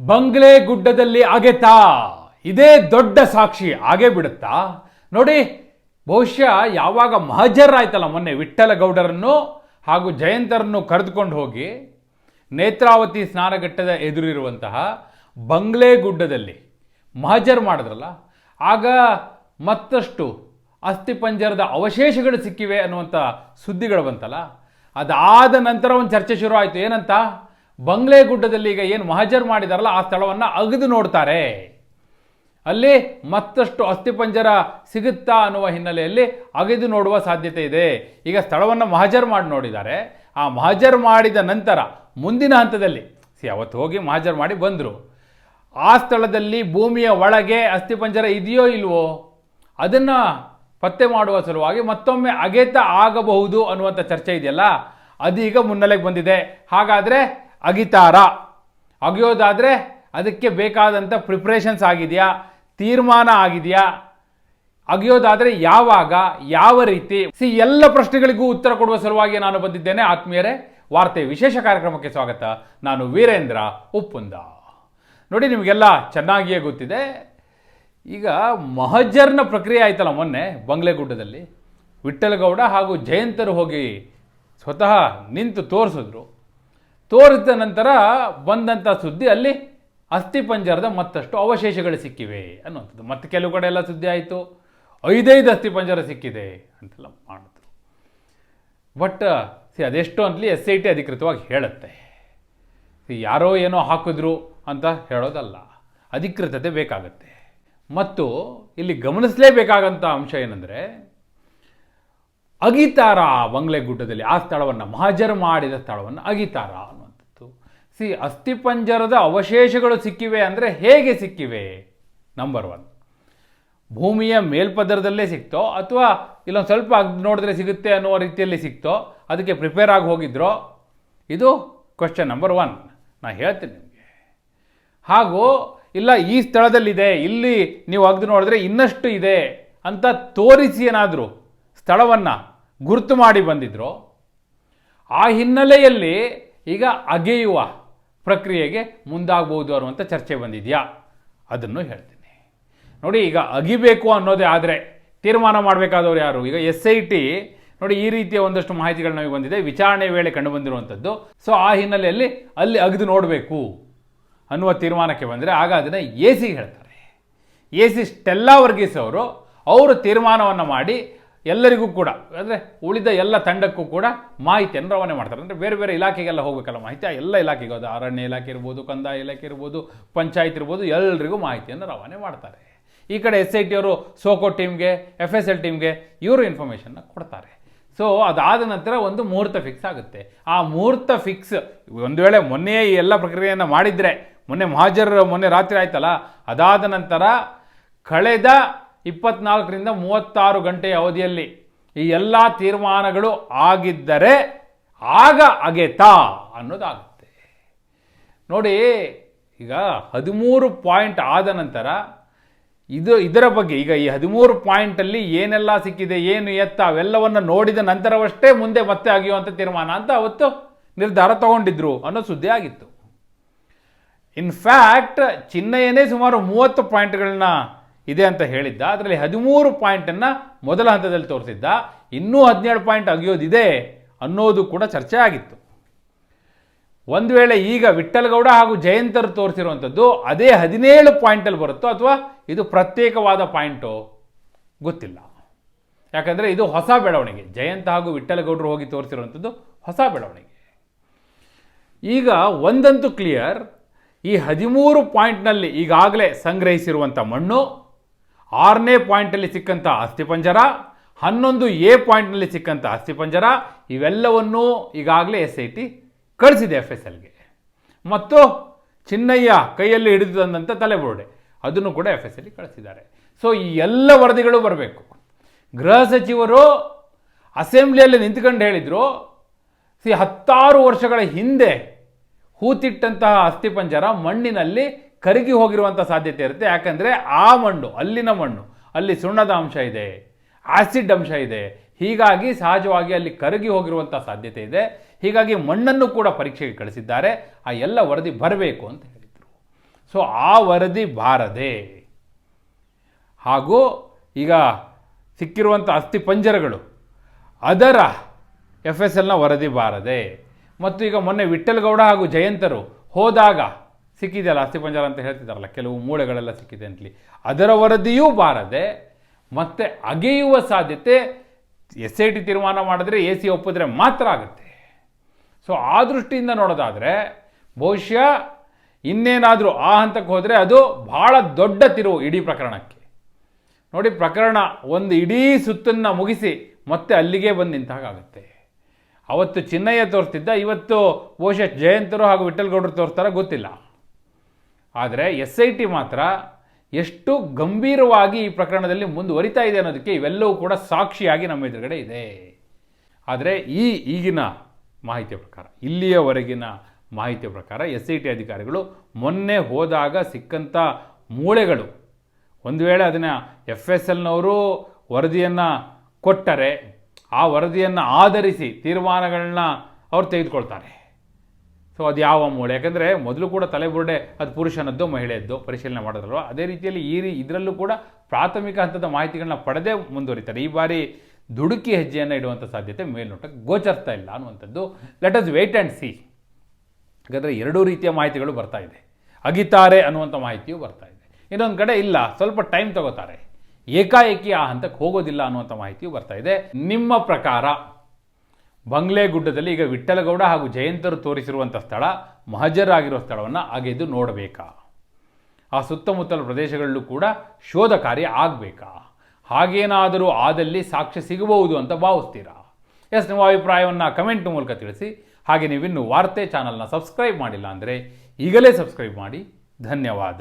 ಬಂಗ್ಲೆ ಗುಡ್ಡದಲ್ಲಿ ಅಗೆತಾ. ಇದೇ ದೊಡ್ಡ ಸಾಕ್ಷಿ. ಆಗೇ ಬಿಡುತ್ತಾ? ನೋಡಿ, ಬಹುಶಃ ಯಾವಾಗ ಮಹಜರ್ ಆಯ್ತಲ್ಲ ಮೊನ್ನೆ ವಿಠ್ಠಲ ಗೌಡರನ್ನು ಹಾಗೂ ಜಯಂತರನ್ನು ಕರೆದುಕೊಂಡು ಹೋಗಿ, ನೇತ್ರಾವತಿ ಸ್ನಾನಘಟ್ಟದ ಎದುರಿರುವಂತಹ ಬಂಗ್ಲೆ ಗುಡ್ಡದಲ್ಲಿ ಮಹಜರ್ ಮಾಡಿದ್ರಲ್ಲ, ಆಗ ಮತ್ತಷ್ಟು ಅಸ್ಥಿಪಂಜರದ ಅವಶೇಷಗಳು ಸಿಕ್ಕಿವೆ ಅನ್ನುವಂಥ ಸುದ್ದಿಗಳು ಬಂತಲ್ಲ. ಅದಾದ ನಂತರ ಒಂದು ಚರ್ಚೆ ಶುರು ಆಯಿತು ಏನಂತ? ಬಂಗ್ಲೆ ಗುಡ್ಡದಲ್ಲಿ ಈಗ ಏನು ಮಹಜರ್ ಮಾಡಿದಾರಲ್ಲ, ಆ ಸ್ಥಳವನ್ನು ಅಗೆದು ನೋಡ್ತಾರೆ. ಅಲ್ಲಿ ಮತ್ತಷ್ಟು ಅಸ್ಥಿಪಂಜರ ಸಿಗುತ್ತಾ ಅನ್ನುವ ಹಿನ್ನೆಲೆಯಲ್ಲಿ ಅಗೆದು ನೋಡುವ ಸಾಧ್ಯತೆ ಇದೆ. ಈಗ ಸ್ಥಳವನ್ನು ಮಹಜರ್ ಮಾಡಿ ನೋಡಿದ್ದಾರೆ. ಆ ಮಹಜರ್ ಮಾಡಿದ ನಂತರ ಮುಂದಿನ ಹಂತದಲ್ಲಿ, ಸಿ, ಅವತ್ತು ಹೋಗಿ ಮಹಜರ್ ಮಾಡಿ ಬಂದರು. ಆ ಸ್ಥಳದಲ್ಲಿ ಭೂಮಿಯ ಒಳಗೆ ಅಸ್ಥಿಪಂಜರ ಇದೆಯೋ ಇಲ್ವೋ, ಅದನ್ನು ಪತ್ತೆ ಮಾಡುವ ಸಲುವಾಗಿ ಮತ್ತೊಮ್ಮೆ ಅಗೆತ ಆಗಬಹುದು ಅನ್ನುವಂಥ ಚರ್ಚೆ ಇದೆಯಲ್ಲ, ಅದೀಗ ಮುನ್ನೆಲೆಗೆ ಬಂದಿದೆ. ಹಾಗಾದರೆ ಅಗಿತಾರ. ಅಗಿಯೋದಾದರೆ ಅದಕ್ಕೆ ಬೇಕಾದಂಥ ಪ್ರಿಪ್ರೇಷನ್ಸ್ ಆಗಿದೆಯಾ? ತೀರ್ಮಾನ ಆಗಿದೆಯಾ? ಅಗಿಯೋದಾದರೆ ಯಾವಾಗ, ಯಾವ ರೀತಿ? ಸಿ, ಎಲ್ಲ ಪ್ರಶ್ನೆಗಳಿಗೂ ಉತ್ತರ ಕೊಡುವ ಸಲುವಾಗಿ ನಾನು ಬಂದಿದ್ದೇನೆ. ಆತ್ಮೀಯರೇ, ವಾರ್ತೆ ವಿಶೇಷ ಕಾರ್ಯಕ್ರಮಕ್ಕೆ ಸ್ವಾಗತ. ನಾನು ವೀರೇಂದ್ರ ಉಪ್ಪುಂದ. ನೋಡಿ, ನಿಮಗೆಲ್ಲ ಚೆನ್ನಾಗಿಯೇ ಗೊತ್ತಿದೆ. ಈಗ ಮಹಜರ್ನ ಪ್ರಕ್ರಿಯೆ ಆಯ್ತಲ್ಲ ಮೊನ್ನೆ ಬಂಗ್ಲೆಗುಡ್ಡದಲ್ಲಿ. ವಿಠಲಗೌಡ ಹಾಗೂ ಜಯಂತರು ಹೋಗಿ ಸ್ವತಃ ನಿಂತು ತೋರಿಸಿದ್ರು. ತೋರಿಸಿದ ನಂತರ ಬಂದಂಥ ಸುದ್ದಿ ಅಲ್ಲಿ ಅಸ್ಥಿಪಂಜರದ ಮತ್ತಷ್ಟು ಅವಶೇಷಗಳು ಸಿಕ್ಕಿವೆ ಅನ್ನುವಂಥದ್ದು. ಮತ್ತೆ ಕೆಲವು ಕಡೆ ಎಲ್ಲ ಸುದ್ದಿ ಆಯಿತು. ಐದೈದು ಅಸ್ಥಿಪಂಜರ ಸಿಕ್ಕಿದೆ ಅಂತೆಲ್ಲ ಮಾಡಿದ್ರು ಬಟ್, ಸಿ ಅದೆಷ್ಟು ಅಂತಲೇ ಎಸ್ ಐ ಟಿ ಅಧಿಕೃತವಾಗಿ ಹೇಳುತ್ತೆ. ಸಿ ಯಾರೋ ಏನೋ ಹಾಕಿದ್ರು ಅಂತ ಹೇಳೋದಲ್ಲ. ಅಧಿಕೃತತೆ ಬೇಕಾಗತ್ತೆ. ಮತ್ತು ಇಲ್ಲಿ ಗಮನಿಸಲೇಬೇಕಾದಂಥ ಅಂಶ ಏನಂದರೆ, ಅಗಿತಾರ ಬಂಗ್ಲೆ ಗುಡ್ಡದಲ್ಲಿ ಆ ಸ್ಥಳವನ್ನು ಮಹಾಜರು ಮಾಡಿದ ಸ್ಥಳವನ್ನು ಅಗಿತಾರ ಸಿ ಅಸ್ಥಿಪಂಜರದ ಅವಶೇಷಗಳು ಸಿಕ್ಕಿವೆ ಅಂದರೆ ಹೇಗೆ ಸಿಕ್ಕಿವೆ ನಂಬರ್ ಒನ್ ಭೂಮಿಯ ಮೇಲ್ಪದರದಲ್ಲೇ ಸಿಕ್ತೋ, ಅಥವಾ ಇಲ್ಲೊಂದು ಸ್ವಲ್ಪ ನೋಡಿದ್ರೆ ಸಿಗುತ್ತೆ ಅನ್ನೋ ರೀತಿಯಲ್ಲಿ ಸಿಕ್ತೋ, ಅದಕ್ಕೆ ಪ್ರಿಪೇರ್ ಆಗಿ ಹೋಗಿದ್ರೋ? ಇದು ಕ್ವಶನ್ ನಂಬರ್ ಒನ್ ನಾನು ಹೇಳ್ತೀನಿ ನಿಮಗೆ. ಹಾಗೂ, ಇಲ್ಲ, ಈ ಸ್ಥಳದಲ್ಲಿದೆ, ಇಲ್ಲಿ ನೀವು ಅಗ್ದು ನೋಡಿದ್ರೆ ಇನ್ನಷ್ಟು ಇದೆ ಅಂತ ತೋರಿಸಿ ಏನಾದರೂ ಸ್ಥಳವನ್ನು ಗುರುತು ಮಾಡಿ ಬಂದಿದ್ರು? ಆ ಹಿನ್ನೆಲೆಯಲ್ಲಿ ಈಗ ಅಗೆಯುವ ಪ್ರಕ್ರಿಯೆಗೆ ಮುಂದಾಗಬಹುದು ಅನ್ನುವಂಥ ಚರ್ಚೆ ಬಂದಿದೆಯಾ? ಅದನ್ನು ಹೇಳ್ತೀನಿ. ನೋಡಿ, ಈಗ ಅಗಿಬೇಕು ಅನ್ನೋದೇ ಆದರೆ ತೀರ್ಮಾನ ಮಾಡಬೇಕಾದವರು ಯಾರು? ಈಗ ಎಸ್ ಐ ಟಿ, ನೋಡಿ, ಈ ರೀತಿಯ ಒಂದಷ್ಟು ಮಾಹಿತಿಗಳು ನಮಗೆ ಬಂದಿದೆ. ವಿಚಾರಣೆ ವೇಳೆ ಕಂಡು ಬಂದಿರುವಂಥದ್ದು ಸೊ, ಆ ಹಿನ್ನೆಲೆಯಲ್ಲಿ ಅಲ್ಲಿ ಅಗಿದು ನೋಡಬೇಕು ಅನ್ನುವ ತೀರ್ಮಾನಕ್ಕೆ ಬಂದರೆ ಆಗ ಅದನ್ನು ಎ ಸಿ ಹೇಳ್ತಾರೆ. ಎ ಸಿ ಸ್ಟೆಲ್ಲಾ ವರ್ಗೀಸ್ ಅವರು ಅವರು ತೀರ್ಮಾನವನ್ನು ಮಾಡಿ ಎಲ್ಲರಿಗೂ ಕೂಡ, ಅಂದರೆ ಉಳಿದ ಎಲ್ಲ ತಂಡಕ್ಕೂ ಕೂಡ ಮಾಹಿತಿಯನ್ನು ರವಾನೆ ಮಾಡ್ತಾರೆ. ಅಂದರೆ ಬೇರೆ ಬೇರೆ ಇಲಾಖೆಗೆಲ್ಲ ಹೋಗಬೇಕಲ್ಲ ಮಾಹಿತಿ ಎಲ್ಲ ಇಲಾಖೆಗೆ ಅದು ಅರಣ್ಯ ಇಲಾಖೆ ಇರ್ಬೋದು, ಕಂದಾಯ ಇಲಾಖೆ ಇರ್ಬೋದು, ಪಂಚಾಯತ್ ಇರ್ಬೋದು ಎಲ್ಲರಿಗೂ ಮಾಹಿತಿಯನ್ನು ರವಾನೆ ಮಾಡ್ತಾರೆ. ಈ ಕಡೆ ಎಸ್ ಐ ಟಿ ಅವರು ಸೋಕೋ ಟೀಮ್ಗೆ ಎಫ್ ಎಸ್ ಎಲ್ ಟೀಮ್ಗೆ ಇವರು ಇನ್ಫಾರ್ಮೇಷನ್ನ ಕೊಡ್ತಾರೆ. ಸೊ ಅದಾದ ನಂತರ ಒಂದು ಮುಹೂರ್ತ ಫಿಕ್ಸ್ ಆಗುತ್ತೆ. ಆ ಮುಹೂರ್ತ ಫಿಕ್ಸ್ ಒಂದು ವೇಳೆ ಮೊನ್ನೆ ಈ ಎಲ್ಲ ಪ್ರಕ್ರಿಯೆಯನ್ನು ಮಾಡಿದರೆ, ಮೊನ್ನೆ ಮಹಾಜರ್ ಮೊನ್ನೆ ರಾತ್ರಿ ಆಯ್ತಲ್ಲ, ಅದಾದ ನಂತರ ಕಳೆದ ಇಪ್ಪತ್ನಾಲ್ಕರಿಂದ ಮೂವತ್ತಾರು ಗಂಟೆಯ ಅವಧಿಯಲ್ಲಿ ಈ ಎಲ್ಲ ತೀರ್ಮಾನಗಳು ಆಗಿದ್ದರೆ ಆಗ ಅಗೆತ ಅನ್ನೋದಾಗುತ್ತೆ. ನೋಡಿ, ಈಗ ಹದಿಮೂರು ಪಾಯಿಂಟ್ ಆದ ನಂತರ ಇದು ಇದರ ಬಗ್ಗೆ, ಈಗ ಈ ಹದಿಮೂರು ಪಾಯಿಂಟಲ್ಲಿ ಏನೆಲ್ಲ ಸಿಕ್ಕಿದೆ, ಏನು ಎತ್ತ, ಅವೆಲ್ಲವನ್ನು ನೋಡಿದ ನಂತರವಷ್ಟೇ ಮುಂದೆ ಮತ್ತೆ ಆಗಿಯುವಂಥ ತೀರ್ಮಾನ ಅಂತ ಅವತ್ತು ನಿರ್ಧಾರ ತಗೊಂಡಿದ್ರು ಅನ್ನೋ ಸುದ್ದಿ ಆಗಿತ್ತು. ಇನ್ಫ್ಯಾಕ್ಟ್ ಚಿನ್ನಯ್ಯನೇ ಸುಮಾರು ಮೂವತ್ತು ಪಾಯಿಂಟ್ಗಳನ್ನ ಇದೆ ಅಂತ ಹೇಳಿದ್ದ. ಅದರಲ್ಲಿ ಹದಿಮೂರು ಪಾಯಿಂಟನ್ನು ಮೊದಲ ಹಂತದಲ್ಲಿ ತೋರಿಸಿದ್ದ. ಇನ್ನೂ ಹದಿನೇಳು ಪಾಯಿಂಟ್ ಅಗಿಯೋದಿದೆ ಅನ್ನೋದು ಕೂಡ ಚರ್ಚೆ ಆಗಿತ್ತು. ಒಂದು ವೇಳೆ ಈಗ ವಿಠ್ಠಲಗೌಡ ಹಾಗೂ ಜಯಂತರು ತೋರಿಸಿರುವಂಥದ್ದು ಅದೇ ಹದಿನೇಳು ಪಾಯಿಂಟಲ್ಲಿ ಬರುತ್ತೋ ಅಥವಾ ಇದು ಪ್ರತ್ಯೇಕವಾದ ಪಾಯಿಂಟು ಗೊತ್ತಿಲ್ಲ. ಯಾಕಂದರೆ ಇದು ಹೊಸ ಬೆಳವಣಿಗೆ. ಜಯಂತ ಹಾಗೂ ವಿಠ್ಠಲಗೌಡರು ಹೋಗಿ ತೋರಿಸಿರುವಂಥದ್ದು ಹೊಸ ಬೆಳವಣಿಗೆ. ಈಗ ಒಂದಂತೂ ಕ್ಲಿಯರ್ ಈ ಹದಿಮೂರು ಪಾಯಿಂಟ್ನಲ್ಲಿ ಈಗಾಗಲೇ ಸಂಗ್ರಹಿಸಿರುವಂಥ ಮಣ್ಣು ಆರನೇ ಪಾಯಿಂಟಲ್ಲಿ ಸಿಕ್ಕಂಥ ಅಸ್ಥಿಪಂಜರ ಹನ್ನೊಂದು ಎ ಪಾಯಿಂಟ್ನಲ್ಲಿ ಸಿಕ್ಕಂಥ ಅಸ್ಥಿಪಂಜರ ಇವೆಲ್ಲವನ್ನೂ ಈಗಾಗಲೇ ಎಸ್ ಐ ಟಿ ಕಳಿಸಿದೆ ಎಫ್ ಎಸ್ ಎಲ್ಗೆ ಮತ್ತು ಚಿನ್ನಯ್ಯ ಕೈಯಲ್ಲಿ ಹಿಡಿದು ತಂದಂಥ ತಲೆಬೋರ್ಡೆ, ಅದನ್ನು ಕೂಡ ಎಫ್ ಎಸ್ ಎಲ್ಗೆ ಕಳಿಸಿದ್ದಾರೆ. ಸೊ ಈ ಎಲ್ಲ ವರದಿಗಳು ಬರಬೇಕು. ಗೃಹ ಸಚಿವರು ಅಸೆಂಬ್ಲಿಯಲ್ಲಿ ನಿಂತ್ಕೊಂಡು ಹೇಳಿದರು, ಸಿ ಹತ್ತಾರು ವರ್ಷಗಳ ಹಿಂದೆ ಹೂತಿಟ್ಟಂತಹ ಅಸ್ಥಿಪಂಜರ ಮಣ್ಣಿನಲ್ಲಿ ಕರಗಿ ಹೋಗಿರುವಂಥ ಸಾಧ್ಯತೆ ಇರುತ್ತೆ. ಯಾಕಂದರೆ ಆ ಮಣ್ಣು, ಅಲ್ಲಿನ ಮಣ್ಣು, ಅಲ್ಲಿ ಸುಣ್ಣದ ಅಂಶ ಇದೆ, ಆಸಿಡ್ ಅಂಶ ಇದೆ. ಹೀಗಾಗಿ ಸಹಜವಾಗಿ ಅಲ್ಲಿ ಕರಗಿ ಹೋಗಿರುವಂಥ ಸಾಧ್ಯತೆ ಇದೆ. ಹೀಗಾಗಿ ಮಣ್ಣನ್ನು ಕೂಡ ಪರೀಕ್ಷೆಗೆ ಕಳಿಸಿದ್ದಾರೆ. ಆ ಎಲ್ಲ ವರದಿ ಬರಬೇಕು ಅಂತ ಹೇಳಿದರು. ಸೊ ಆ ವರದಿ ಬಾರದೆ. ಹಾಗೂ ಈಗ ಸಿಕ್ಕಿರುವಂಥ ಅಸ್ಥಿ ಪಂಜರಗಳು, ಅದರ ಎಫ್ ಎಸ್ ಎಲ್ನ ವರದಿ ಬಾರದೆ. ಮತ್ತು ಈಗ ಮೊನ್ನೆ ವಿಠಲ್ಗೌಡ ಹಾಗೂ ಜಯಂತರು ಹೋದಾಗ ಸಿಕ್ಕಿದೆಯಲ್ಲ, ಅಸ್ಥಿ ಪಂಜರ ಅಂತ ಹೇಳ್ತಿದ್ದಾರಲ್ಲ, ಕೆಲವು ಮೂಳೆಗಳೆಲ್ಲ ಸಿಕ್ಕಿದೆ ಅಂತಲಿ ಅದರ ವರದಿಯೂ ಬಾರದೆ, ಮತ್ತೆ ಅಗೆಯುವ ಸಾಧ್ಯತೆ ಎಸ್ ಐ ಟಿ ತೀರ್ಮಾನ ಮಾಡಿದ್ರೆ, ಎ ಸಿ ಒಪ್ಪಿದ್ರೆ ಮಾತ್ರ ಆಗುತ್ತೆ. ಸೊ ಆ ದೃಷ್ಟಿಯಿಂದ ನೋಡೋದಾದರೆ, ಬಹುಶಃ ಇನ್ನೇನಾದರೂ ಆ ಹಂತಕ್ಕೆ ಹೋದರೆ ಅದು ಭಾಳ ದೊಡ್ಡ ತಿರುವು ಇಡೀ ಪ್ರಕರಣಕ್ಕೆ. ನೋಡಿ, ಪ್ರಕರಣ ಒಂದು ಇಡೀ ಸುತ್ತನ್ನು ಮುಗಿಸಿ ಮತ್ತೆ ಅಲ್ಲಿಗೆ ಬಂದು ನಿಂತಾಗುತ್ತೆ ಅವತ್ತು ಚಿನ್ನಯ್ಯ ತೋರಿಸ್ತಿದ್ದ, ಇವತ್ತು ಬಹುಶಃ ಜಯಂತರು ಹಾಗೂ ವಿಠಲ್ಗೌಡರು ತೋರಿಸ್ತಾರ, ಗೊತ್ತಿಲ್ಲ. ಆದರೆ ಎಸ್ ಐ ಟಿ ಮಾತ್ರ ಎಷ್ಟು ಗಂಭೀರವಾಗಿ ಈ ಪ್ರಕರಣದಲ್ಲಿ ಮುಂದುವರಿತಾ ಇದೆ ಅನ್ನೋದಕ್ಕೆ ಇವೆಲ್ಲವೂ ಕೂಡ ಸಾಕ್ಷಿಯಾಗಿ ನಮ್ಮ ಎದುರುಗಡೆ ಇದೆ. ಆದರೆ ಈ ಈಗಿನ ಮಾಹಿತಿಯ ಪ್ರಕಾರ, ಇಲ್ಲಿಯವರೆಗಿನ ಮಾಹಿತಿಯ ಪ್ರಕಾರ ಎಸ್ ಐ ಟಿ ಅಧಿಕಾರಿಗಳು ಮೊನ್ನೆ ಹೋದಾಗ ಸಿಕ್ಕಂಥ ಮೂಳೆಗಳು, ಒಂದು ವೇಳೆ ಅದನ್ನು ಎಫ್ ಎಸ್ ಎಲ್ನವರು ವರದಿಯನ್ನು ಕೊಟ್ಟರೆ, ಆ ವರದಿಯನ್ನು ಆಧರಿಸಿ ತೀರ್ಮಾನಗಳನ್ನ ಅವ್ರು ತೆಗೆದುಕೊಳ್ತಾರೆ. ಸೊ ಅದು ಯಾವ ಮೂಳೆ? ಯಾಕಂದರೆ ಮೊದಲು ಕೂಡ ತಲೆಬುರುಡೆ, ಅದು ಪುರುಷನದ್ದು, ಮಹಿಳೆಯದ್ದು ಪರಿಶೀಲನೆ ಮಾಡೋದಲ್ವ ಅದೇ ರೀತಿಯಲ್ಲಿ ಈ ರೀ ಇದರಲ್ಲೂ ಕೂಡ ಪ್ರಾಥಮಿಕ ಹಂತದ ಮಾಹಿತಿಗಳನ್ನ ಪಡೆದೇ ಮುಂದುವರಿತಾರೆ. ಈ ಬಾರಿ ದುಡುಕಿ ಹೆಜ್ಜೆಯನ್ನು ಇಡುವಂಥ ಸಾಧ್ಯತೆ ಮೇಲ್ನೋಟಕ್ಕೆ ಗೋಚರ್ತಾ ಇಲ್ಲ ಅನ್ನುವಂಥದ್ದು. Let us wait and see ಯಾಕಂದರೆ ಎರಡೂ ರೀತಿಯ ಮಾಹಿತಿಗಳು ಬರ್ತಾ ಇದೆ. ಅಗಿತಾರೆ ಅನ್ನುವಂಥ ಮಾಹಿತಿಯು ಬರ್ತಾ ಇದೆ. ಇನ್ನೊಂದು ಕಡೆ ಇಲ್ಲ, ಸ್ವಲ್ಪ ಟೈಮ್ ತಗೋತಾರೆ. ಏಕಾಏಕಿ ಆ ಹಂತಕ್ಕೆ ಹೋಗೋದಿಲ್ಲ ಅನ್ನುವಂಥ ಮಾಹಿತಿಯು ಬರ್ತಾ ಇದೆ. ನಿಮ್ಮ ಪ್ರಕಾರ ಬಂಗ್ಲೆಗುಡ್ಡದಲ್ಲಿ ಈಗ ವಿಠ್ಠಲಗೌಡ ಹಾಗೂ ಜಯಂತರು ತೋರಿಸಿರುವಂಥ ಸ್ಥಳ ಮಹಜರಾಗಿರುವ ಸ್ಥಳವನ್ನು ಅಗೆದು ನೋಡಬೇಕಾ? ಆ ಸುತ್ತಮುತ್ತಲ ಪ್ರದೇಶಗಳಲ್ಲೂ ಕೂಡ ಶೋಧ ಕಾರ್ಯ ಆಗಬೇಕಾ? ಹಾಗೇನಾದರೂ ಆದಲ್ಲಿ ಸಾಕ್ಷ್ಯ ಸಿಗಬಹುದು ಅಂತ ಭಾವಿಸ್ತೀರಾ? ಎಸ್, ನಿಮ್ಮ ಅಭಿಪ್ರಾಯವನ್ನು ಕಮೆಂಟ್ ಮೂಲಕ ತಿಳಿಸಿ. ಹಾಗೆ ನೀವಿನ್ನು ವಾರ್ತೆ ಚಾನಲ್ನ ಸಬ್ಸ್ಕ್ರೈಬ್ ಮಾಡಿಲ್ಲ ಅಂದರೆ ಈಗಲೇ ಸಬ್ಸ್ಕ್ರೈಬ್ ಮಾಡಿ. ಧನ್ಯವಾದ.